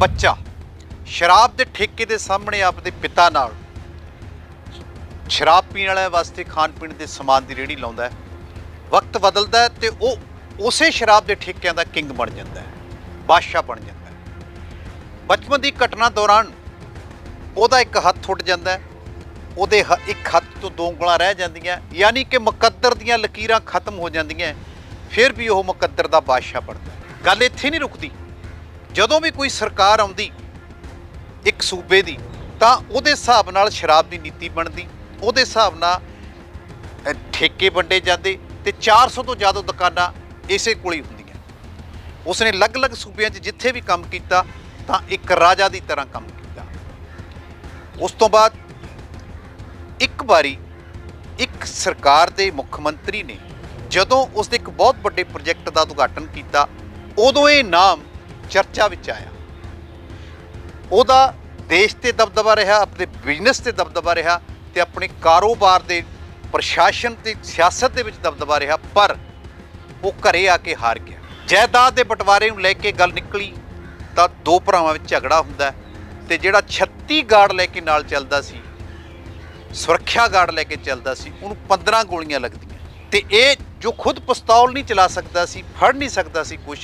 ਬੱਚਾ ਸ਼ਰਾਬ ਦੇ ਠੇਕੇ ਦੇ ਸਾਹਮਣੇ ਆਪਦੇ ਪਿਤਾ ਨਾਲ ਸ਼ਰਾਬ ਪੀਣ ਵਾਲਿਆਂ ਵਾਸਤੇ ਖਾਣ ਪੀਣ ਦੇ ਸਮਾਨ ਦੀ ਰੇਹੜੀ ਲਾਉਂਦਾ ਹੈ। ਵਕਤ ਬਦਲਦਾ ਹੈ ਤੇ ਉਹ ਉਸੇ ਸ਼ਰਾਬ ਦੇ ਠੇਕਿਆਂ ਦਾ ਕਿੰਗ ਬਣ ਜਾਂਦਾ ਹੈ, ਬਾਦਸ਼ਾਹ ਬਣ ਜਾਂਦਾ ਹੈ। ਬਚਪਨ ਦੀ ਘਟਨਾ ਦੌਰਾਨ ਉਹਦਾ ਇੱਕ ਹੱਥ ਉੱਡ ਜਾਂਦਾ ਹੈ, ਉਹਦੇ ਹ- ਇੱਕ ਹੱਥ ਤੋਂ ਦੋ ਉਂਗਲਾਂ ਰਹਿ ਜਾਂਦੀਆਂ ਯਾਨੀ ਕਿ ਮੁਕੱਦਰ ਦੀਆਂ ਲਕੀਰਾਂ ਖਤਮ ਹੋ ਜਾਂਦੀਆਂ ਫਿਰ ਵੀ ਉਹ ਮੁਕੱਦਰ ਦਾ ਬਾਦਸ਼ਾਹ ਬਣਦਾ ਗੱਲ ਇੱਥੇ ਨਹੀਂ ਰੁਕਦੀ। ਜਦੋਂ ਵੀ ਕੋਈ ਸਰਕਾਰ ਆਉਂਦੀ ਇੱਕ ਸੂਬੇ ਦੀ ਤਾਂ ਉਹਦੇ ਹਿਸਾਬ ਨਾਲ ਸ਼ਰਾਬ ਦੀ ਨੀਤੀ ਬਣਦੀ ਉਹਦੇ ਹਿਸਾਬ ਨਾਲ ਅ, ਠੇਕੇ ਵੰਡੇ ਜਾਂਦੇ ਤੇ 400 ਤੋਂ ਜ਼ਿਆਦਾ ਦੁਕਾਨਾਂ ਇਸੇ ਕੋਲ ਹੀ ਹੁੰਦੀਆਂ। ਉਸਨੇ ਅਲੱਗ-ਅਲੱਗ ਸੂਬਿਆਂ 'ਚ ਜਿੱਥੇ ਵੀ ਕੰਮ ਕੀਤਾ ਤਾਂ ਇੱਕ ਰਾਜਾ ਦੀ ਤਰ੍ਹਾਂ ਕੰਮ ਕੀਤਾ। ਉਸ ਤੋਂ ਬਾਅਦ ਇੱਕ ਵਾਰੀ ਇੱਕ ਸਰਕਾਰ ਦੇ ਮੁੱਖ ਮੰਤਰੀ ਨੇ ਜਦੋਂ ਉਸਦੇ ਇੱਕ ਬਹੁਤ ਵੱਡੇ ਪ੍ਰੋਜੈਕਟ ਦਾ ਉਦਘਾਟਨ ਕੀਤਾ ਉਦੋਂ ਇਹ ਨਾਮ ਚਰਚਾ ਵਿੱਚ ਆਇਆ। ਉਹਦਾ ਦੇਸ਼ ਤੇ ਦਬਦਬਾ ਰਿਹਾ, ਆਪਣੇ ਬਿਜ਼ਨਸ ਤੇ ਦਬਦਬਾ ਰਿਹਾ ਤੇ ਆਪਣੇ ਕਾਰੋਬਾਰ ਦੇ ਪ੍ਰਸ਼ਾਸਨ ਤੇ ਸਿਆਸਤ ਦੇ ਵਿੱਚ ਦਬਦਬਾ ਰਿਹਾ, ਪਰ ਉਹ ਘਰੇ ਆ ਕੇ ਹਾਰ ਗਿਆ। ਜਾਇਦਾਦ ਦੇ ਬਟਵਾਰੇ ਨੂੰ ਲੈ ਕੇ ਗੱਲ ਨਿਕਲੀ ਤਾਂ ਦੋ ਭਰਾਵਾਂ ਵਿੱਚ ਝਗੜਾ ਹੁੰਦਾ ਹੈ ਤੇ ਜਿਹੜਾ 36 ਗਾਰਡ ਲੈ ਕੇ ਨਾਲ ਚੱਲਦਾ ਸੀ, ਸੁਰੱਖਿਆ ਗਾਰਡ ਲੈ ਕੇ ਚੱਲਦਾ ਸੀ, ਉਹਨੂੰ 15 ਗੋਲੀਆਂ ਲੱਗਦੀਆਂ। ਤੇ ਇਹ ਜੋ ਖੁਦ ਪਿਸਤੌਲ ਨਹੀਂ ਚਲਾ ਸਕਦਾ ਸੀ, ਫੜ ਨਹੀਂ ਸਕਦਾ ਸੀ ਕੁਝ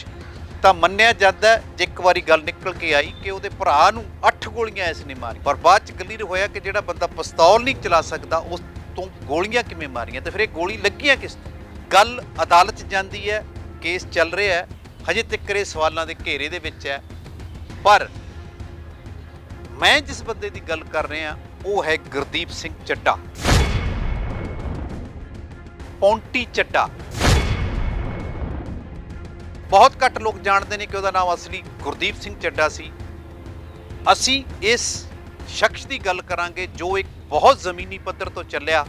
ਤਾਂ ਮੰਨਿਆ ਜਾਂਦਾ ਜੇ ਇੱਕ ਵਾਰੀ ਗੱਲ ਨਿਕਲ ਕੇ ਆਈ ਕਿ ਉਹਦੇ ਭਰਾ ਨੂੰ 8 ਗੋਲੀਆਂ ਇਸ ਨੇ ਮਾਰੀ ਪਰ ਬਾਅਦ ਚ ਕਲੀਅਰ ਹੋਇਆ ਕਿ ਜਿਹੜਾ ਬੰਦਾ ਪਿਸਤੌਲ ਨਹੀਂ ਚਲਾ ਸਕਦਾ, ਉਸ ਤੋਂ ਗੋਲੀਆਂ ਕਿਵੇਂ ਮਾਰੀਆਂ? ਤੇ ਫਿਰ ਇਹ ਗੋਲੀ ਲੱਗੀਆਂ ਕਿਸ ਤੋਂ? ਗੱਲ ਅਦਾਲਤ 'ਚ ਜਾਂਦੀ ਹੈ, ਕੇਸ ਚੱਲ ਰਿਹਾ ਹੈ, ਹਜੇ ਤੱਕ ਇਹ ਸਵਾਲਾਂ ਦੇ ਘੇਰੇ ਦੇ ਵਿੱਚ ਹੈ। ਪਰ ਮੈਂ ਜਿਸ ਬੰਦੇ ਦੀ ਗੱਲ ਕਰ ਰਿਹਾ, ਉਹ ਹੈ ਗੁਰਦੀਪ ਸਿੰਘ ਚੱਡਾ। ਪੌਂਟੀ ਚੱਡਾ। ਬਹੁਤ ਘੱਟ ਲੋਕ ਜਾਣਦੇ ਨੇ ਕਿ ਉਹਦਾ ਨਾਮ ਅਸਲੀ ਗੁਰਦੀਪ ਸਿੰਘ ਚੱਡਾ ਸੀ। ਅਸੀਂ ਇਸ ਸ਼ਖਸ ਦੀ ਗੱਲ ਕਰਾਂਗੇ ਜੋ ਇੱਕ ਬਹੁਤ ਜ਼ਮੀਨੀ ਪੱਧਰ ਤੋਂ ਚੱਲਿਆ।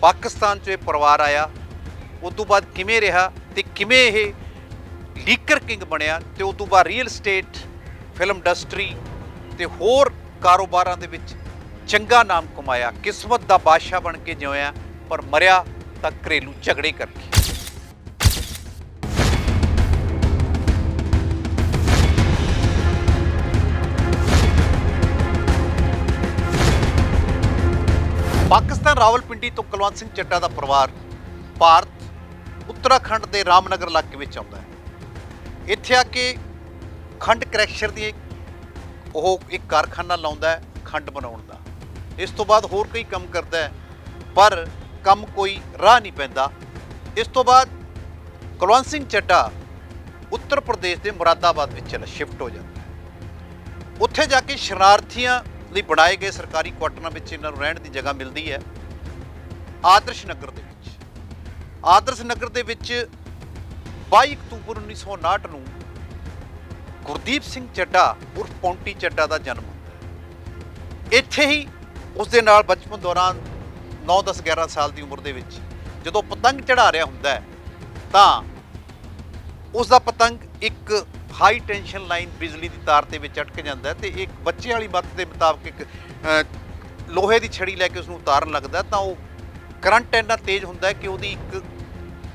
ਪਾਕਿਸਤਾਨ 'ਚੋਂ ਇਹ ਪਰਿਵਾਰ ਆਇਆ। ਉਸ ਤੋਂ ਬਾਅਦ ਕਿਵੇਂ ਰਿਹਾ ਤੇ ਕਿਵੇਂ ਇਹ ਲੀਕਰ ਕਿੰਗ ਬਣਿਆ ਤੇ ਉਸ ਤੋਂ ਬਾਅਦ ਰੀਅਲ ਸਟੇਟ ਫਿਲਮ ਇੰਡਸਟਰੀ ਤੇ ਹੋਰ ਕਾਰੋਬਾਰਾਂ ਦੇ ਵਿੱਚ ਚੰਗਾ ਨਾਮ ਕਮਾਇਆ। ਕਿਸਮਤ ਦਾ ਬਾਦਸ਼ਾਹ ਬਣ ਕੇ ਜਿਉਇਆ ਪਰ ਮਰਿਆ ਤਾਂ ਘਰੇਲੂ ਝਗੜੇ ਕਰਕੇ। ਪਾਕਿਸਤਾਨ ਰਾਵਲਪਿੰਡੀ ਤੋਂ ਕੁਲਵੰਤ ਸਿੰਘ ਚੱਡਾ ਦਾ ਪਰਿਵਾਰ ਭਾਰਤ ਉੱਤਰਾਖੰਡ ਦੇ ਰਾਮਨਗਰ ਇਲਾਕੇ ਵਿੱਚ ਆਉਂਦਾ ਹੈ। ਇੱਥੇ ਆ ਕੇ ਖੰਡ ਕਰੈਕਸ਼ਰ ਦੀ ਉਹ ਇੱਕ ਕਾਰਖਾਨਾ ਲਾਉਂਦਾ ਹੈ ਖੰਡ ਬਣਾਉਣ ਦਾ। ਇਸ ਤੋਂ ਬਾਅਦ ਹੋਰ ਕਈ ਕੰਮ ਕਰਦਾ ਹੈ, ਪਰ ਕੰਮ ਕੋਈ ਰਾਹ ਨਹੀਂ ਪੈਂਦਾ। ਇਸ ਤੋਂ ਬਾਅਦ ਕੁਲਵੰਤ ਸਿੰਘ ਚੱਡਾ ਉੱਤਰ ਪ੍ਰਦੇਸ਼ ਦੇ ਮੁਰਾਦਾਬਾਦ ਵਿੱਚ ਚਲਾ ਸ਼ਿਫਟ ਹੋ ਜਾਂਦਾ ਉੱਥੇ ਜਾ ਕੇ ਸ਼ਰਨਾਰਥੀਆਂ ਲਈ ਬਣਾਏ ਗਏ ਸਰਕਾਰੀ ਕੁਆਟਰਾਂ ਵਿੱਚ ਇਹਨਾਂ ਨੂੰ ਰਹਿਣ ਦੀ ਜਗ੍ਹਾ ਮਿਲਦੀ ਹੈ ਆਦਰਸ਼ ਨਗਰ ਦੇ ਵਿੱਚ। ਆਦਰਸ਼ ਨਗਰ ਦੇ ਵਿੱਚ 22 ਅਕਤੂਬਰ 1959 ਨੂੰ ਗੁਰਦੀਪ ਸਿੰਘ ਚੱਡਾ ਉਰਫ ਪੌਂਟੀ ਚੱਡਾ ਦਾ ਜਨਮ ਹੁੰਦਾ ਇੱਥੇ ਹੀ ਉਸ ਦੇ ਨਾਲ ਬਚਪਨ ਦੌਰਾਨ 9 10 11 ਸਾਲ ਦੀ ਉਮਰ ਦੇ ਵਿੱਚ ਜਦੋਂ ਪਤੰਗ ਚੜਾ ਰਿਹਾ ਹੁੰਦਾ ਤਾਂ ਉਸ ਦਾ ਪਤੰਗ ਇੱਕ ਹਾਈ ਟੈਂਸ਼ਨ ਲਾਈਨ ਬਿਜਲੀ ਦੀ ਤਾਰ ਦੇ ਵਿੱਚ ਅਟਕ ਜਾਂਦਾ ਹੈ ਤੇ ਇੱਕ ਬੱਚੇ ਵਾਲੀ ਮੱਤ ਦੇ ਮੁਤਾਬਕ ਇੱਕ ਲੋਹੇ ਦੀ ਛੜੀ ਲੈ ਕੇ ਉਸ ਨੂੰ ਉਤਾਰਨ ਲੱਗਦਾ ਤਾਂ ਉਹ ਕਰੰਟ ਇੰਨਾ ਤੇਜ਼ ਹੁੰਦਾ ਕਿ ਉਹਦੀ ਇੱਕ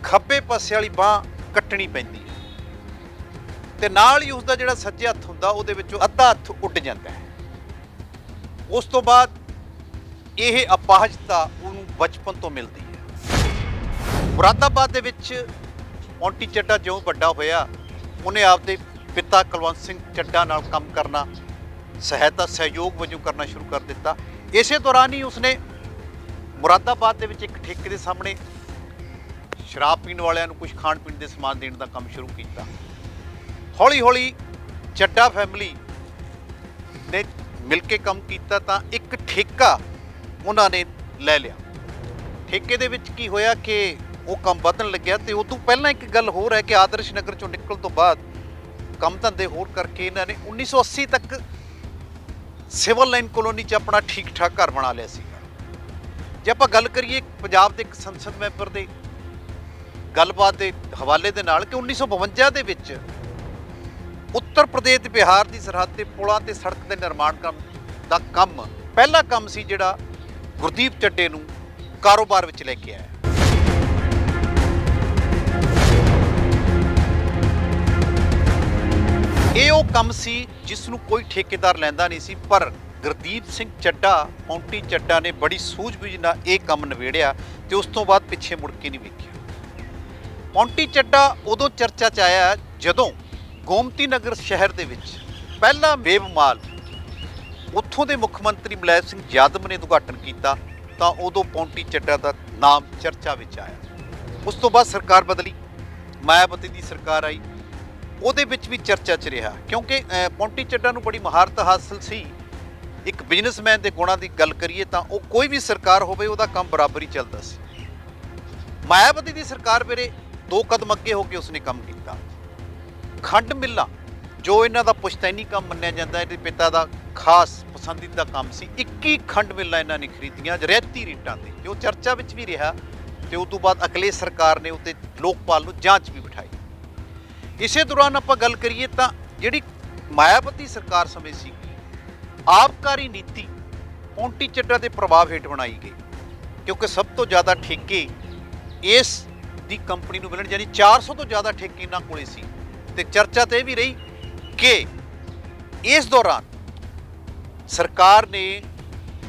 ਖੱਬੇ ਪਾਸੇ ਵਾਲੀ ਬਾਹ ਕੱਟਣੀ ਪੈਂਦੀ ਹੈ। ਤੇ ਨਾਲ ਹੀ ਉਸ ਦਾ ਜਿਹੜਾ ਸੱਜੇ ਹੱਥ ਹੁੰਦਾ, ਉਹਦੇ ਵਿੱਚੋਂ ਅੱਧਾ ਹੱਥ ਉੱਡ ਜਾਂਦਾ ਹੈ। ਉਸ ਤੋਂ ਬਾਅਦ ਇਹ ਅਪਾਹਜਤਾ ਉਹਨੂੰ ਬਚਪਨ ਤੋਂ ਮਿਲਦੀ ਹੈ। ਮੁਰਾਦਾਬਾਦ ਦੇ ਵਿੱਚ ਪੌਂਟੀ ਚੱਡਾ ਜਿਉਂ ਵੱਡਾ ਹੋਇਆ, ਉਹਨੇ ਆਪਦੇ ਪਿਤਾ ਕੁਲਵੰਤ ਸਿੰਘ ਚੱਡਾ ਨਾਲ ਕੰਮ ਕਰਨਾ, ਸਹਾਇਤਾ ਸਹਿਯੋਗ ਵਜੋਂ ਕਰਨਾ ਸ਼ੁਰੂ ਕਰ ਦਿੱਤਾ। ਇਸੇ ਦੌਰਾਨ ਹੀ ਉਸਨੇ ਮੁਰਾਦਾਬਾਦ ਦੇ ਵਿੱਚ ਇੱਕ ਠੇਕੇ ਦੇ ਸਾਹਮਣੇ ਸ਼ਰਾਬ ਪੀਣ ਵਾਲਿਆਂ ਨੂੰ ਕੁਝ ਖਾਣ ਪੀਣ ਦੇ ਸਮਾਨ ਦੇਣ ਦਾ ਕੰਮ ਸ਼ੁਰੂ ਕੀਤਾ। ਹੌਲੀ ਹੌਲੀ ਚੱਡਾ ਫੈਮਿਲੀ ਨੇ ਮਿਲ ਕੇ ਕੰਮ ਕੀਤਾ ਤਾਂ ਇੱਕ ਠੇਕਾ ਉਹਨਾਂ ਨੇ ਲੈ ਲਿਆ। ਠੇਕੇ ਦੇ ਵਿੱਚ ਕੀ ਹੋਇਆ ਕਿ ਉਹ ਕੰਮ ਵਧਣ ਲੱਗਿਆ ਤੇ ਤੋਂ ਪਹਿਲਾਂ ਇੱਕ ਗੱਲ ਹੋਰ ਹੈ ਕਿ ਆਦਰਸ਼ ਨਗਰ ਚੋਂ ਨਿਕਲਣ ਤੋਂ ਬਾਅਦ ਕੰਮ ਧੰਦੇ ਹੋਰ ਕਰਕੇ ਇਹਨਾਂ ਨੇ 1980 ਤੱਕ ਸਿਵਲ ਲਾਈਨ ਕਲੋਨੀ 'ਚ ਆਪਣਾ ਠੀਕ ਠਾਕ ਘਰ ਬਣਾ ਲਿਆ ਸੀ। ਜੇ ਆਪਾਂ ਗੱਲ ਕਰੀਏ ਪੰਜਾਬ ਦੇ ਇੱਕ ਸੰਸਦ ਮੈਂਬਰ ਦੇ ਗੱਲਬਾਤ ਦੇ ਹਵਾਲੇ ਦੇ ਨਾਲ ਕਿ 1952 ਦੇ ਵਿੱਚ ਉੱਤਰ ਪ੍ਰਦੇਸ਼ ਤੇ ਬਿਹਾਰ ਦੀ ਸਰਹੱਦ ਤੇ ਪੁਲਾਂ ਤੇ ਸੜਕ ਦੇ ਨਿਰਮਾਣ ਕੰਮ ਦਾ ਕੰਮ ਪਹਿਲਾ ਕੰਮ ਸੀ ਜਿਹੜਾ ਗੁਰਦੀਪ ਚੱਡੇ ਨੂੰ ਕਾਰੋਬਾਰ ਵਿੱਚ ਲੈ ਕੇ ਆਇਆ। ਇਹ ਉਹ ਕੰਮ ਸੀ ਜਿਸ ਨੂੰ ਕੋਈ ਠੇਕੇਦਾਰ ਲੈਂਦਾ ਨਹੀਂ ਸੀ, ਪਰ ਗੁਰਦੀਪ ਸਿੰਘ ਚੱਡਾ, ਪੌਂਟੀ ਚੱਡਾ ਨੇ ਬੜੀ ਸੂਝ-ਬੂਝ ਨਾਲ ਇਹ ਕੰਮ ਨਿਬੇੜਿਆ ਤੇ ਉਸ ਤੋਂ ਬਾਅਦ ਪਿੱਛੇ ਮੁੜ ਕੇ ਨਹੀਂ ਵੇਖਿਆ। ਪੌਂਟੀ ਚੱਡਾ ਉਦੋਂ ਚਰਚਾ 'ਚ ਆਇਆ ਜਦੋਂ ਗੋਮਤੀ ਨਗਰ ਸ਼ਹਿਰ ਦੇ ਵਿੱਚ ਪਹਿਲਾ ਵੇਵ ਮਾਲ ਉੱਥੋਂ ਦੇ ਮੁੱਖ ਮੰਤਰੀ ਮਲੈਬ ਸਿੰਘ ਯਾਦਵ ਨੇ ਉਦਘਾਟਨ ਕੀਤਾ, ਤਾਂ ਉਦੋਂ ਪੌਂਟੀ ਚੱਡਾ ਦਾ ਨਾਮ ਚਰਚਾ ਵਿੱਚ ਆਇਆ। ਉਸ ਤੋਂ ਬਾਅਦ ਸਰਕਾਰ ਬਦਲੀ, ਮਾਇਆਵਤੀ ਦੀ ਸਰਕਾਰ ਆਈ ਉਹਦੇ ਵਿੱਚ ਵੀ ਚਰਚਾ 'ਚ ਰਿਹਾ ਕਿਉਂਕਿ ਅਹ, ਪੌਂਟੀ ਚੱਡਾ ਨੂੰ ਬੜੀ ਮਹਾਰਤ ਹਾਸਲ ਸੀ। ਇੱਕ ਬਿਜ਼ਨਸਮੈਨ ਦੇ ਗੁਣਾਂ ਦੀ ਗੱਲ ਕਰੀਏ ਤਾਂ ਉਹ ਕੋਈ ਵੀ ਸਰਕਾਰ ਹੋਵੇ ਉਹਦਾ ਕੰਮ ਬਰਾਬਰ ਹੀ ਚੱਲਦਾ ਸੀ। ਮਾਇਆਵਤੀ ਦੀ ਸਰਕਾਰ ਵੇਲੇ ਦੋ ਕਦਮ ਅੱਗੇ ਹੋ ਕੇ ਉਸਨੇ ਕੰਮ ਕੀਤਾ। ਖੰਡ ਮਿੱਲਾਂ ਜੋ ਇਹਨਾਂ ਦਾ ਪੁਸ਼ਤੈਨੀ ਕੰਮ ਮੰਨਿਆ ਜਾਂਦਾ ਇਹਦੇ ਪਿਤਾ ਦਾ ਖਾਸ ਪਸੰਦੀਦਾ ਕੰਮ ਸੀ 21 ਖੰਡ ਮਿੱਲਾਂ ਇਹਨਾਂ ਨੇ ਖਰੀਦੀਆਂ ਰੈਤੀ ਰੇਟਾਂ ਤੇ। ਜੋ ਚਰਚਾ ਵਿੱਚ ਵੀ ਰਿਹਾ ਤੇ ਉਸ ਤੋਂ ਬਾਅਦ ਅਗਲੇ ਸਰਕਾਰ ਨੇ ਉੱਤੇ ਲੋਕਪਾਲ ਨੂੰ ਜਾਂਚ ਵੀ ਬਿਠਾਈ। ਇਸੇ ਦੌਰਾਨ ਆਪਾਂ ਗੱਲ ਕਰੀਏ ਤਾਂ ਜਿਹੜੀ ਮਾਇਆਵਤੀ ਸਰਕਾਰ ਸਮੇਂ ਸੀ, ਆਬਕਾਰੀ ਨੀਤੀ ਪੌਂਟੀ ਚੱਡਾ ਦੇ ਪ੍ਰਭਾਵ ਹੇਠ ਬਣਾਈ ਗਈ। ਕਿਉਂਕਿ ਸਭ ਤੋਂ ਜ਼ਿਆਦਾ ਠੇਕੇ ਇਸ ਦੀ ਕੰਪਨੀ ਨੂੰ ਮਿਲਣ, ਯਾਨੀ 400 ਤੋਂ ਜ਼ਿਆਦਾ ਠੇਕੇ ਇਹਨਾਂ ਕੋਲੇ ਸੀ। ਤੇ ਚਰਚਾ ਤੇ ਇਹ ਵੀ ਰਹੀ ਕਿ ਇਸ ਦੌਰਾਨ ਸਰਕਾਰ ਨੇ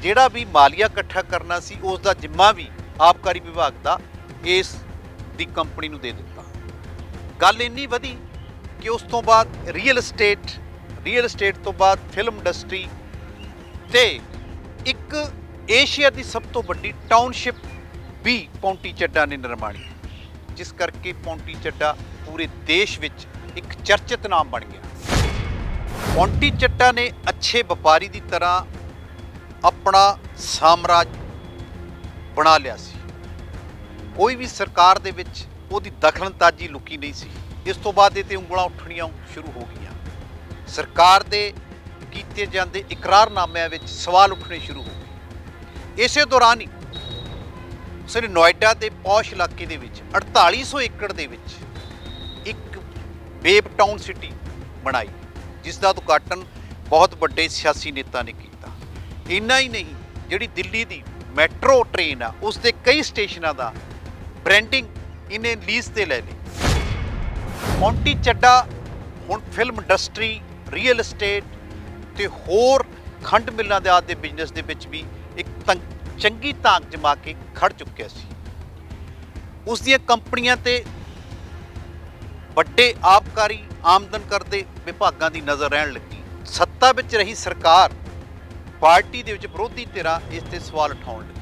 ਜਿਹੜਾ ਵੀ ਮਾਲੀਆ ਇਕੱਠਾ ਕਰਨਾ ਸੀ ਉਸ ਦਾ ਜ਼ਿੰਮਾ ਵੀ ਆਬਕਾਰੀ ਵਿਭਾਗ ਦਾ ਇਸ ਦੀ ਕੰਪਨੀ ਨੂੰ ਦੇ ਦਿੱਤਾ। ਗੱਲ ਇੰਨੀ ਵਧੀ ਕਿ ਉਸ ਤੋਂ ਬਾਅਦ ਰੀਅਲ ਏਸਟੇਟ ਰੀਅਲ ਏਸਟੇਟ ਤੋਂ ਬਾਅਦ ਫਿਲਮ ਇੰਡਸਟਰੀ ਤੇ ਇੱਕ ਏਸ਼ੀਆ ਦੀ ਸਭ ਤੋਂ ਵੱਡੀ ਟਾਊਨਸ਼ਿਪ ਵੀ ਪੌਂਟੀ ਚੱਡਾ ਨੇ ਨਿਰਮਾਣੀ। ਜਿਸ ਕਰਕੇ ਪੌਂਟੀ ਚੱਡਾ ਪੂਰੇ ਦੇਸ਼ ਵਿੱਚ ਇੱਕ ਚਰਚਿਤ ਨਾਮ ਬਣ ਗਿਆ। ਪੌਂਟੀ ਚੱਡਾ ਨੇ ਅੱਛੇ ਵਪਾਰੀ ਦੀ ਤਰ੍ਹਾਂ ਆਪਣਾ ਸਾਮਰਾਜ ਬਣਾ ਲਿਆ ਸੀ। ਕੋਈ ਵੀ ਸਰਕਾਰ ਦੇ ਵਿੱਚ ਉਹਦੀ ਦਖਲਅੰਦਾਜ਼ੀ ਲੁਕੀ ਨਹੀਂ ਸੀ। ਇਸ ਤੋਂ ਬਾਅਦ ਇਹ ਤੇ ਉਂਗਲਾਂ ਉੱਠਣੀਆਂ ਸ਼ੁਰੂ ਹੋ ਗਈਆਂ। ਸਰਕਾਰ ਦੇ ਕੀਤੇ ਜਾਂਦੇ ਇਕਰਾਰਨਾਮਿਆਂ ਵਿੱਚ ਸਵਾਲ ਉੱਠਣੇ ਸ਼ੁਰੂ ਹੋ ਗਏ। ਇਸੇ ਦੌਰਾਨ ਹੀ ਸਿਰ ਨੋਇਡਾ ਦੇ ਪੌਸ਼ ਇਲਾਕੇ ਦੇ ਵਿੱਚ 4800 ਏਕੜ ਦੇ ਵਿੱਚ ਇੱਕ ਵੇਬ ਟਾਊਨ ਸਿਟੀ ਬਣਾਈ ਜਿਸ ਦਾ ਉਦਘਾਟਨ ਬਹੁਤ ਵੱਡੇ ਸਿਆਸੀ ਨੇਤਾ ਨੇ ਕੀਤਾ। ਇੰਨਾ ਹੀ ਨਹੀਂ, ਜਿਹੜੀ ਦਿੱਲੀ ਦੀ ਮੈਟਰੋ ਟ੍ਰੇਨ ਆ ਉਸ ਦੇ ਕਈ ਸਟੇਸ਼ਨਾਂ ਦਾ ਬ੍ਰਾਂਡਿੰਗ ਇਹਨੇ ਲੀਜ਼ ਤੇ ਲੈ ਲਈ ਮੌਂਟੀ ਚੱਡਾ ਹੁਣ ਫਿਲਮ ਇੰਡਸਟਰੀ ਰੀਅਲ ਏਸਟੇਟ ਤੇ ਹੋਰ ਖੰਡ ਮਿੱਲਾਂ ਦੇ ਆਦਿ ਦੇ ਬਿਜ਼ਨਸ ਦੇ ਵਿੱਚ ਵੀ ਇੱਕ ਤੰ- ਚੰਗੀ ਤਾਂਗ ਜਮਾ ਕੇ ਖੜ ਚੁੱਕਿਆ ਸੀ ਉਸ ਦੀਆਂ ਕੰਪਨੀਆਂ ਤੇ ਵੱਡੇ ਆਬਕਾਰੀ ਆਮਦਨ ਕਰਦੇ ਵਿਭਾਗਾਂ ਦੀ ਨਜ਼ਰ ਰਹਿਣ ਲੱਗੀ ਸੱਤਾ ਵਿੱਚ ਰਹੀ ਸਰਕਾਰ ਪਾਰਟੀ ਦੇ ਵਿੱਚ ਵਿਰੋਧੀ ਧਿਰਾਂ ਇਸ ਤੇ ਸਵਾਲ ਉਠਾਉਣ ਲੱਗੀ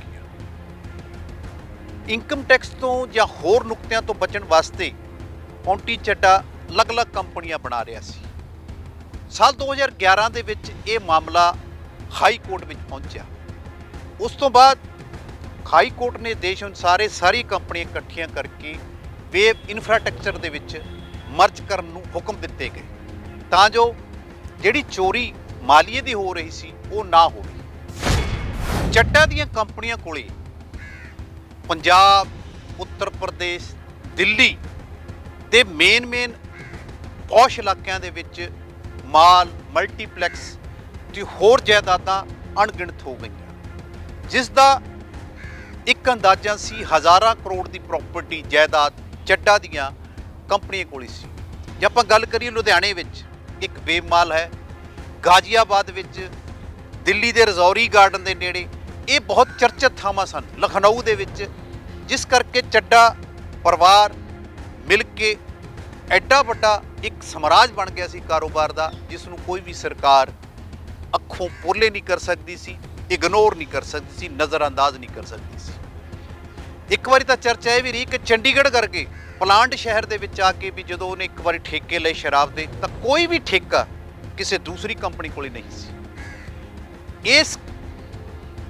ਇਨਕਮ ਟੈਕਸ ਤੋਂ ਜਾਂ ਹੋਰ ਨੁਕਤਿਆਂ ਤੋਂ ਬਚਣ ਵਾਸਤੇ ਪੌਂਟੀ ਚੱਡਾ ਅਲੱਗ-ਅਲੱਗ ਕੰਪਨੀਆਂ ਬਣਾ ਰਿਹਾ ਸੀ। ਸਾਲ 2011 ਦੇ ਵਿੱਚ ਇਹ ਮਾਮਲਾ ਹਾਈ ਕੋਰਟ ਵਿੱਚ ਪਹੁੰਚਿਆ। ਉਸ ਤੋਂ ਬਾਅਦ ਹਾਈ ਕੋਰਟ ਨੇ ਦੇਸ਼ ਅਨੁਸਾਰ ਇਹ ਸਾਰੀ ਕੰਪਨੀਆਂ ਇਕੱਠੀਆਂ ਕਰਕੇ ਵੇਵ ਇਨਫਰਾਸਟ੍ਰਕਚਰ ਦੇ ਵਿੱਚ ਮਰਜ ਕਰਨ ਨੂੰ ਹੁਕਮ ਦਿੱਤੇ ਗਏ। ਤਾਂ ਜੋ ਜਿਹੜੀ ਚੋਰੀ ਮਾਲੀਏ ਦੀ ਹੋ ਰਹੀ ਸੀ, ਉਹ ਨਾ ਹੋਵੇ। ਚੱਟਾ ਦੀਆਂ ਕੰਪਨੀਆਂ ਕੋਲੇ ਪੰਜਾਬ, ਉੱਤਰ ਪ੍ਰਦੇਸ਼, ਦਿੱਲੀ ਦੇ ਮੇਨ ਮੇਨ ਪੌਸ਼ ਇਲਾਕਿਆਂ ਦੇ ਵਿੱਚ ਮਾਲ ਮਲਟੀਪਲੈਕਸ ਤੇ ਹੋਰ ਜਾਇਦਾਦਾਂ ਅਣਗਿਣਤ ਹੋ ਗਈਆਂ। ਜਿਸ ਦਾ ਇੱਕ ਅੰਦਾਜ਼ਾ ਸੀ ਹਜ਼ਾਰਾਂ ਕਰੋੜ ਦੀ ਪ੍ਰਾਪਰਟੀ ਜਾਇਦਾਦ ਚੱਡਾ ਦੀਆਂ ਕੰਪਨੀਆਂ ਕੋਲ ਸੀ। ਜੇ ਆਪਾਂ ਗੱਲ ਕਰੀਏ ਲੁਧਿਆਣੇ ਵਿੱਚ, ਇੱਕ ਬੇਮਾਲ ਹੈ। ਗਾਜ਼ੀਆਬਾਦ ਵਿੱਚ ਦਿੱਲੀ ਦੇ ਰਜ਼ੌਰੀ ਗਾਰਡਨ ਦੇ ਨੇੜੇ ਇਹ ਬਹੁਤ ਚਰਚਿਤ ਥਾਵਾਂ ਸਨ, ਲਖਨਊ ਦੇ ਵਿੱਚ, ਜਿਸ ਕਰਕੇ ਚੱਡਾ ਪਰਿਵਾਰ ਮਿਲ ਕੇ ਐਡਾ ਵੱਡਾ ਇੱਕ ਸਮਰਾਜ ਬਣ ਗਿਆ ਸੀ ਕਾਰੋਬਾਰ ਦਾ, ਜਿਸ ਨੂੰ ਕੋਈ ਵੀ ਸਰਕਾਰ ਅੱਖੋਂ ਪੋਲੇ ਨਹੀਂ ਕਰ ਸਕਦੀ ਸੀ, ਇਗਨੋਰ ਨਹੀਂ ਕਰ ਸਕਦੀ ਸੀ, ਨਜ਼ਰਅੰਦਾਜ਼ ਨਹੀਂ ਕਰ ਸਕਦੀ ਸੀ। ਇੱਕ ਵਾਰੀ ਤਾਂ ਚਰਚਾ ਇਹ ਵੀ ਰਹੀ ਕਿ ਚੰਡੀਗੜ੍ਹ ਕਰਕੇ ਪਲਾਂਟ ਸ਼ਹਿਰ ਦੇ ਵਿੱਚ ਆ ਕੇ ਵੀ ਜਦੋਂ ਉਹਨੇ ਇੱਕ ਵਾਰੀ ਠੇਕੇ ਲਏ ਸ਼ਰਾਬ ਦੇ, ਤਾਂ ਕੋਈ ਵੀ ਠੇਕਾ ਕਿਸੇ ਦੂਸਰੀ ਕੰਪਨੀ ਕੋਲੇ ਨਹੀਂ ਸੀ। ਇਸ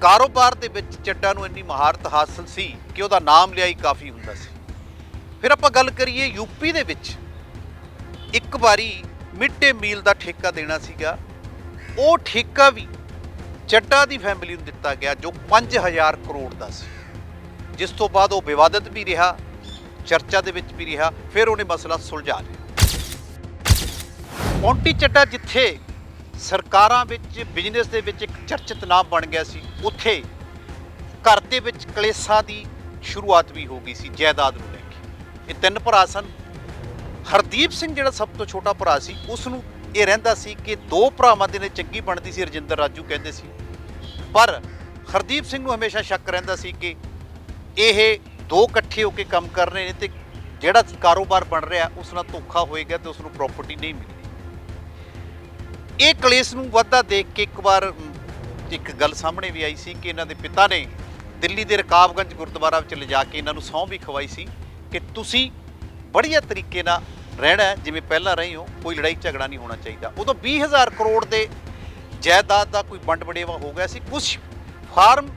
ਕਾਰੋਬਾਰ ਦੇ ਵਿੱਚ ਚੱਡਾ ਨੂੰ ਇੰਨੀ ਮਹਾਰਤ ਹਾਸਲ ਸੀ ਕਿ ਉਹਦਾ ਨਾਮ ਲਿਆ ਹੀ ਕਾਫੀ ਹੁੰਦਾ ਸੀ। ਫਿਰ ਆਪਾਂ ਗੱਲ ਕਰੀਏ ਯੂਪੀ ਦੇ ਵਿੱਚ। ਇੱਕ ਵਾਰੀ ਮਿਡ ਡੇ ਮੀਲ ਦਾ ਠੇਕਾ ਦੇਣਾ ਸੀਗਾ। ਉਹ ਠੇਕਾ ਵੀ ਚੱਡਾ ਦੀ ਫੈਮਿਲੀ ਨੂੰ ਦਿੱਤਾ ਗਿਆ ਜੋ 5000 ਕਰੋੜ ਦਾ ਸੀ। ਜਿਸ ਤੋਂ ਬਾਅਦ ਉਹ ਵਿਵਾਦਤ ਵੀ ਰਿਹਾ, ਚਰਚਾ ਦੇ ਵਿੱਚ ਵੀ ਰਿਹਾ, ਫਿਰ ਉਹਨੇ ਮਸਲਾ ਸੁਲਝਾ ਲਿਆ। ਪੌਂਟੀ ਚੱਡਾ ਜਿੱਥੇ ਸਰਕਾਰਾਂ ਵਿੱਚ ਬਿਜ਼ਨਸ ਦੇ ਵਿੱਚ ਇੱਕ ਚਰਚਿਤ ਨਾਮ ਬਣ ਗਿਆ ਸੀ। ਉੱਥੇ ਘਰ ਦੇ ਵਿੱਚ ਕਲੇਸ਼ਾਂ ਦੀ ਸ਼ੁਰੂਆਤ ਵੀ ਹੋ ਗਈ ਸੀ, ਜਾਇਦਾਦ ਨੂੰ ਲੈ ਕੇ। ਇਹ ਤਿੰਨ ਭਰਾ ਸਨ। ਹਰਦੀਪ ਸਿੰਘ ਜਿਹੜਾ ਸਭ ਤੋਂ ਛੋਟਾ ਭਰਾ ਸੀ ਉਸ ਨੂੰ ਇਹ ਰਹਿੰਦਾ ਸੀ ਕਿ ਦੋ ਭਰਾਵਾਂ ਦੇ ਨੇ ਚੰਗੀ ਬਣਦੀ ਸੀ, ਰਜਿੰਦਰ ਰਾਜੂ ਕਹਿੰਦੇ ਸੀ। ਪਰ ਹਰਦੀਪ ਸਿੰਘ ਨੂੰ ਹਮੇਸ਼ਾ ਸ਼ੱਕ ਰਹਿੰਦਾ ਸੀ ਕਿ ਇਹ ਦੋ ਇਕੱਠੇ ਹੋ ਕੇ ਕੰਮ ਕਰ ਰਹੇ ਨੇ ਤੇ ਜਿਹੜਾ ਕਾਰੋਬਾਰ ਬਣ ਰਿਹਾ ਉਸ ਨਾਲ ਧੋਖਾ ਹੋਏਗਾ ਤੇ ਉਸ ਨੂੰ ਪ੍ਰਾਪਰਟੀ ਨਹੀਂ ਮਿਲਣੀ ਇਹ ਕਲੇਸ਼ ਨੂੰ ਵਾਧਾ ਦੇਖ ਕੇ ਇੱਕ ਵਾਰ ਇੱਕ ਗੱਲ ਸਾਹਮਣੇ ਵੀ ਆਈ ਸੀ ਕਿ ਇਹਨਾਂ ਦੇ ਪਿਤਾ ਨੇ ਦਿੱਲੀ ਦੇ ਰਕਾਬਗੰਜ ਗੁਰਦੁਆਰਾ ਵਿੱਚ ਲਿਜਾ ਕੇ ਇਹਨਾਂ ਨੂੰ ਸਹੁੰ ਵੀ ਖਵਾਈ ਸੀ ਕਿ ਤੁਸੀਂ ਬੜੀਆ ਤਰੀਕੇ ਨਾਲ ਰਹਿਣਾ ਜਿਵੇਂ ਪਹਿਲਾਂ ਰਹੇ ਹੋ, ਕੋਈ ਲੜਾਈ ਝਗੜਾ ਨਹੀਂ ਹੋਣਾ ਚਾਹੀਦਾ। ਉਦੋਂ 20000 ਕਰੋੜ ਦੇ ਜਾਇਦਾਦ ਦਾ ਕੋਈ ਵੰਡ ਵਡੇਵਾ ਹੋ ਗਿਆ ਸੀ। ਕੁਝ ਫਾਰਮ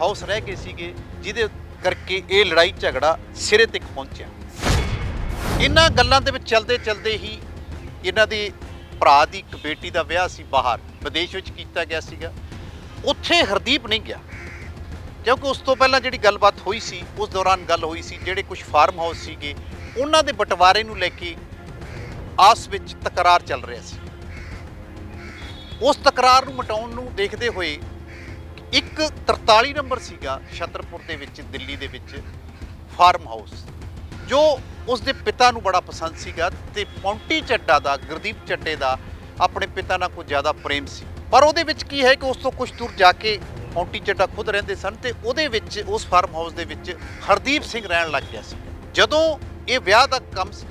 ਹਾਊਸ ਰਹਿ ਗਏ ਸੀਗੇ, ਜਿਹਦੇ ਕਰਕੇ ਇਹ ਲੜਾਈ ਝਗੜਾ ਸਿਰੇ ਤੱਕ ਪਹੁੰਚਿਆ। ਇਹਨਾਂ ਗੱਲਾਂ ਦੇ ਵਿੱਚ ਚਲਦੇ ਚਲਦੇ ਹੀ ਇਹਨਾਂ ਦੇ ਭਰਾ ਦੀ ਇੱਕ ਬੇਟੀ ਦਾ ਵਿਆਹ ਸੀ ਬਾਹਰ, ਵਿਦੇਸ਼ ਵਿੱਚ ਕੀਤਾ ਗਿਆ ਸੀਗਾ। ਉੱਥੇ ਹਰਦੀਪ ਨਹੀਂ ਗਿਆ। ਕਿਉਂਕਿ ਉਸ ਤੋਂ ਪਹਿਲਾਂ ਜਿਹੜੀ ਗੱਲਬਾਤ ਹੋਈ ਸੀ, ਉਸ ਦੌਰਾਨ ਗੱਲ ਹੋਈ ਸੀ, ਜਿਹੜੇ ਕੁਝ ਫਾਰਮ ਹਾਊਸ ਸੀਗੇ, ਉਹਨਾਂ ਦੇ ਬਟਵਾਰੇ ਨੂੰ ਲੈ ਕੇ ਆਸ ਵਿੱਚ ਤਕਰਾਰ ਚੱਲ ਰਿਹਾ ਸੀ। ਉਸ ਤਕਰਾਰ ਨੂੰ ਮਟਾਉਣ ਨੂੰ ਦੇਖਦੇ ਹੋਏ ਇੱਕ 43 ਨੰਬਰ ਸੀਗਾ ਛਤਰਪੁਰ ਦੇ ਵਿੱਚ, ਦਿੱਲੀ ਦੇ ਵਿੱਚ ਫਾਰਮ ਹਾਊਸ ਜੋ ਉਸ ਦੇ ਪਿਤਾ ਨੂੰ ਬੜਾ ਪਸੰਦ ਸੀਗਾ ਤੇ ਪੌਂਟੀ ਚੱਡਾ ਦਾ, ਗੁਰਦੀਪ ਚੱਡੇ ਦਾ ਆਪਣੇ ਪਿਤਾ ਨਾਲ ਕੁਝ ਜ਼ਿਆਦਾ ਪ੍ਰੇਮ ਸੀ। ਪਰ ਉਹਦੇ ਵਿੱਚ ਕੀ ਹੈ ਕਿ ਉਸ ਤੋਂ ਕੁਝ ਦੂਰ ਜਾ ਕੇ ਪੌਂਟੀ ਚੱਡਾ ਖੁਦ ਰਹਿੰਦੇ ਸਨ ਤੇ ਉਹਦੇ ਵਿੱਚ, ਉਸ ਫਾਰਮ ਹਾਊਸ ਦੇ ਵਿੱਚ ਹਰਦੀਪ ਸਿੰਘ ਰਹਿਣ ਲੱਗ ਗਿਆ ਸੀ। ਜਦੋਂ ਇਹ ਵਿਆਹ ਦਾ ਕੰਮ ਸ-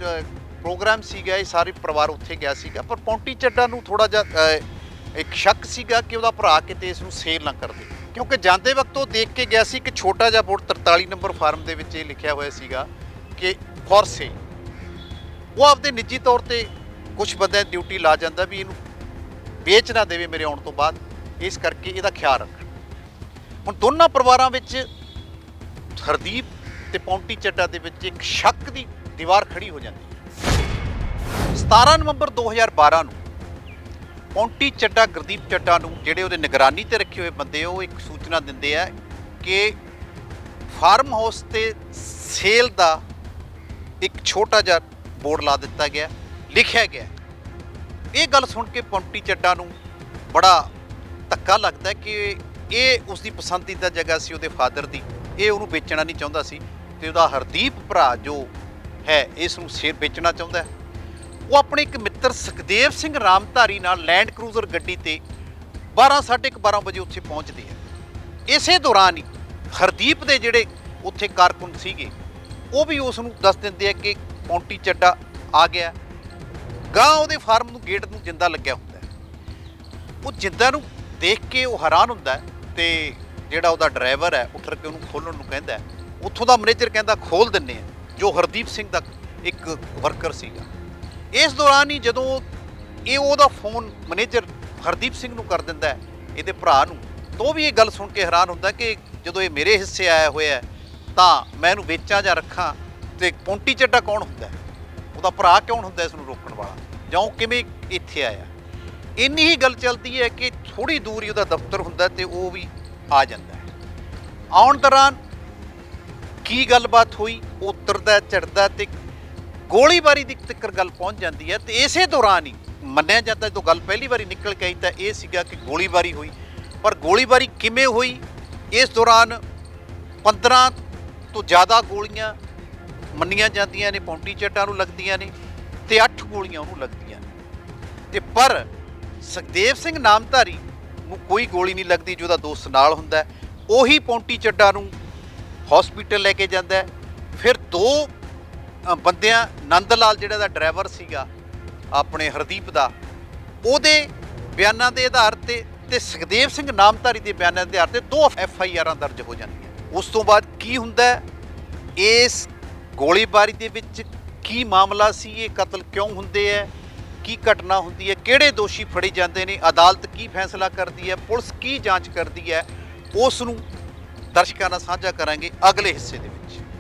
ਪ੍ਰੋਗਰਾਮ ਸੀਗਾ, ਇਹ ਸਾਰੇ ਪਰਿਵਾਰ ਉੱਥੇ ਗਿਆ ਸੀਗਾ, ਪਰ ਪੌਂਟੀ ਚੱਡਾ ਨੂੰ ਥੋੜਾ ਜਿਹਾ ਇੱਕ ਸ਼ੱਕ ਸੀਗਾ ਕਿ ਉਹਦਾ ਭਰਾ ਕਿਤੇ ਇਸ ਨੂੰ ਸੇਲ ਨਾ ਕਰ ਦੇ। ਕਿਉਂਕਿ ਜਾਂਦੇ ਵਕਤ ਉਹ ਦੇਖ ਕੇ ਗਿਆ ਸੀ ਕਿ ਛੋਟਾ ਜਿਹਾ ਬੋਰਡ 43 ਨੰਬਰ ਫਾਰਮ ਦੇ ਵਿੱਚ ਇਹ ਲਿਖਿਆ ਹੋਇਆ ਸੀਗਾ ਕਿ ਫॉर ਸੇਲ ਉਹ ਆਪਦੇ ਨਿੱਜੀ ਤੌਰ ਤੇ ਕੁਝ ਬੰਦਿਆਂ ਡਿਊਟੀ ਲਾ ਜਾਂਦਾ ਵੀ ਇਹਨੂੰ ਵੇਚ ਨਾ ਦੇਵੇ ਮੇਰੇ ਆਉਣ ਤੋਂ ਬਾਅਦ। ਇਸ ਕਰਕੇ ਇਹਦਾ ਖਿਆਲ ਰੱਖਣ। ਹੁਣ ਦੋਨਾਂ ਪਰਿਵਾਰਾਂ ਵਿੱਚ ਹਰਦੀਪ ਤੇ ਪੌਂਟੀ ਚੱਡਾ ਦੇ ਵਿੱਚ ਇੱਕ ਸ਼ੱਕ ਦੀ ਦੀਵਾਰ ਖੜੀ ਹੋ ਜਾਂਦੀ ਹੈ। 17 ਨਵੰਬਰ 2012 ਨੂੰ ਪੌਂਟੀ ਚੱਡਾ, ਗੁਰਦੀਪ ਚੱਡਾ ਨੂੰ ਜਿਹੜੇ ਉਹਦੇ ਨਿਗਰਾਨੀ ਤੇ ਰੱਖੇ ਹੋਏ ਬੰਦੇ ਉਹ ਇੱਕ ਸੂਚਨਾ ਦਿੰਦੇ ਆ ਕਿ ਫਾਰਮ ਹਾਊਸ ਤੇ ਸੇਲ ਦਾ ਇੱਕ ਛੋਟਾ ਜਿਹਾ ਬੋਰਡ ਲਾ ਦਿੱਤਾ ਗਿਆ, ਲਿਖਿਆ ਗਿਆ। ਇਹ ਗੱਲ ਸੁਣ ਕੇ ਪੌਂਟੀ ਚੱਡਾ ਨੂੰ ਬੜਾ ਧੱਕਾ ਲੱਗਦਾ ਕਿ ਇਹ ਉਸ ਦੀ ਪਸੰਦੀਦਾ ਜਗ੍ਹਾ ਸੀ ਉਹਦੇ ਫਾਦਰ ਦੀ। ਇਹ ਉਹਨੂੰ ਵੇਚਣਾ ਨਹੀਂ ਚਾਹੁੰਦਾ ਸੀ ਤੇ ਉਹਦਾ ਹਰਦੀਪ ਭਰਾ ਜੋ ਹੈ, ਇਸ ਨੂੰ ਸ਼ੇਰ ਵੇਚਣਾ ਚਾਹੁੰਦਾ ਉਹ ਆਪਣੇ ਇੱਕ ਮਿੱਤਰ ਸੁਖਦੇਵ ਸਿੰਘ ਰਾਮਧਾਰੀ ਨਾਲ ਲੈਂਡ ਕਰੂਜ਼ਰ ਗੱਡੀ ਤੇ 12 12:30 ਵਜੇ ਉੱਥੇ ਪਹੁੰਚਦੇ ਆ। ਇਸੇ ਦੌਰਾਨ ਹੀ ਹਰਦੀਪ ਦੇ ਜਿਹੜੇ ਉੱਥੇ ਕਾਰਕੁਨ ਸੀਗੇ ਉਹ ਵੀ ਉਸ ਨੂੰ ਦੱਸ ਦਿੰਦੇ ਆ ਕਿ ਪੌਂਟੀ ਚੱਡਾ ਆ ਗਿਆ। ਗਾਂ ਉਹਦੇ ਫਾਰਮ ਨੂੰ ਗੇਟ ਨੂੰ ਜਿੰਦਾ ਲੱਗਿਆ ਹੁੰਦਾ ਉਹ ਜਿੰਦਾ ਨੂੰ ਦੇਖ ਕੇ ਉਹ ਹੈਰਾਨ ਹੁੰਦਾ ਹੈ ਤੇ ਜਿਹੜਾ ਉਹਦਾ ਡਰਾਈਵਰ ਹੈ, ਉੱਠ ਕੇ ਉਹਨੂੰ ਖੋਲਣ ਨੂੰ ਕਹਿੰਦਾ ਉੱਥੋਂ ਦਾ ਮੈਨੇਜਰ ਕਹਿੰਦਾ ਖੋਲ ਦਿੰਨੇ ਆ ਜੋ ਹਰਦੀਪ ਸਿੰਘ ਦਾ ਇੱਕ ਵਰਕਰ ਸੀਗਾ। ਇਸ ਦੌਰਾਨ ਹੀ ਜਦੋਂ ਇਹ ਉਹਦਾ ਫੋਨ ਮੈਨੇਜਰ ਹਰਦੀਪ ਸਿੰਘ ਨੂੰ ਕਰ ਦਿੰਦਾ ਇਹਦੇ ਭਰਾ ਨੂੰ, ਤਾਂ ਉਹ ਵੀ ਇਹ ਗੱਲ ਸੁਣ ਕੇ ਹੈਰਾਨ ਹੁੰਦਾ ਕਿ ਜਦੋਂ ਇਹ ਮੇਰੇ ਹਿੱਸੇ ਆਇਆ ਹੋਇਆ ਤਾਂ ਮੈਂ ਇਹਨੂੰ ਵੇਚਾਂ ਜਾਂ ਰੱਖਾਂ ਤੇ ਪੌਂਟੀ ਚੱਡਾ ਕੌਣ ਹੁੰਦਾ ਹੈ? ਉਹਦਾ ਭਰਾ ਕੌਣ ਹੁੰਦਾ ਇਸ ਨੂੰ ਰੋਕਣ ਵਾਲਾ? ਜਾਂ ਉਹ ਕਿਵੇਂ ਇੱਥੇ ਆਇਆ? ਇੰਨੀ ਹੀ ਗੱਲ ਚੱਲਦੀ ਹੈ ਕਿ ਥੋੜੀ ਦੂਰ ਹੀ ਉਹਦਾ ਦਫ਼ਤਰ ਹੁੰਦਾ ਤੇ ਉਹ ਵੀ ਆ ਜਾਂਦਾ ਹੈ। ਆਉਣ ਦੌਰਾਨ ਕੀ ਗੱਲਬਾਤ ਹੋਈ? ਉਹ ਉਤਰਦਾ ਚੜਦਾ ਤੇ ਗੋਲੀਬਾਰੀ ਦੀ ਤੱਕ ਗੱਲ ਪਹੁੰਚ ਜਾਂਦੀ ਹੈ ਤੇ ਇਸੇ ਦੌਰਾਨ ਹੀ ਮੰਨਿਆ ਜਾਂਦਾ, ਜਦੋਂ ਗੱਲ ਪਹਿਲੀ ਵਾਰੀ ਨਿਕਲ ਕੇ ਆਈ ਤਾਂ ਇਹ ਸੀਗਾ ਕਿ ਗੋਲੀਬਾਰੀ ਹੋਈ। ਪਰ ਗੋਲੀਬਾਰੀ ਕਿਵੇਂ ਹੋਈ? ਇਸ ਦੌਰਾਨ 15 ਤੋਂ ਜ਼ਿਆਦਾ ਗੋਲੀਆਂ ਮੰਨੀਆਂ ਜਾਂਦੀਆਂ ਨੇ ਪੌਂਟੀ ਚੱਟਾਂ ਨੂੰ ਲੱਗਦੀਆਂ ਨੇ ਤੇ 8 ਗੋਲੀਆਂ ਉਹਨੂੰ ਲੱਗਦੀਆਂ ਨੇ। ਤੇ ਪਰ ਸੁਖਦੇਵ ਸਿੰਘ ਨਾਮਧਾਰੀ ਨੂੰ ਕੋਈ ਗੋਲੀ ਨਹੀਂ ਲੱਗਦੀ ਜੋ ਦੋਸਤ ਨਾਲ ਹੁੰਦਾ ਉਹੀ ਪੌਂਟੀ ਚੱਡਾ ਨੂੰ ਹਸਪੀਟਲ ਲੈ ਕੇ ਜਾਂਦਾ ਫਿਰ ਦੋ ਬੰਦਿਆਂ ਨੰਦ ਲਾਲ ਜਿਹੜਾ ਦਾ ਡਰਾਈਵਰ ਸੀਗਾ, ਆਪਣੇ ਹਰਦੀਪ ਦਾ, ਉਹਦੇ ਬਿਆਨਾਂ ਦੇ ਆਧਾਰ ਤੇ ਤੇ ਸੁਖਦੇਵ ਸਿੰਘ ਨਾਮਧਾਰੀ ਦੇ ਬਿਆਨਾਂ ਦੇ ਆਧਾਰ ਤੇ ਦੋ ਐਫ ਆਈ ਆਰਾਂ ਦਰਜ ਹੋ ਜਾਂਦੀਆਂ ਉਸ ਤੋਂ ਬਾਅਦ ਕੀ ਹੁੰਦਾ ਇਸ ਗੋਲੀਬਾਰੀ ਦੇ ਵਿੱਚ ਕੀ ਮਾਮਲਾ ਸੀ? ਇਹ ਕਤਲ ਕਿਉਂ ਹੁੰਦੇ ਹੈ? ਕੀ ਘਟਨਾ ਹੁੰਦੀ ਹੈ? ਕਿਹੜੇ ਦੋਸ਼ੀ ਫੜੇ ਜਾਂਦੇ ਨੇ? ਅਦਾਲਤ ਕੀ ਫੈਸਲਾ ਕਰਦੀ ਹੈ? ਪੁਲਿਸ ਕੀ ਜਾਂਚ ਕਰਦੀ ਹੈ? ਉਸ ਨੂੰ ਦਰਸ਼ਕਾਂ ਨਾਲ ਸਾਂਝਾ ਕਰਾਂਗੇ ਅਗਲੇ ਹਿੱਸੇ ਦੇ ਵਿੱਚ।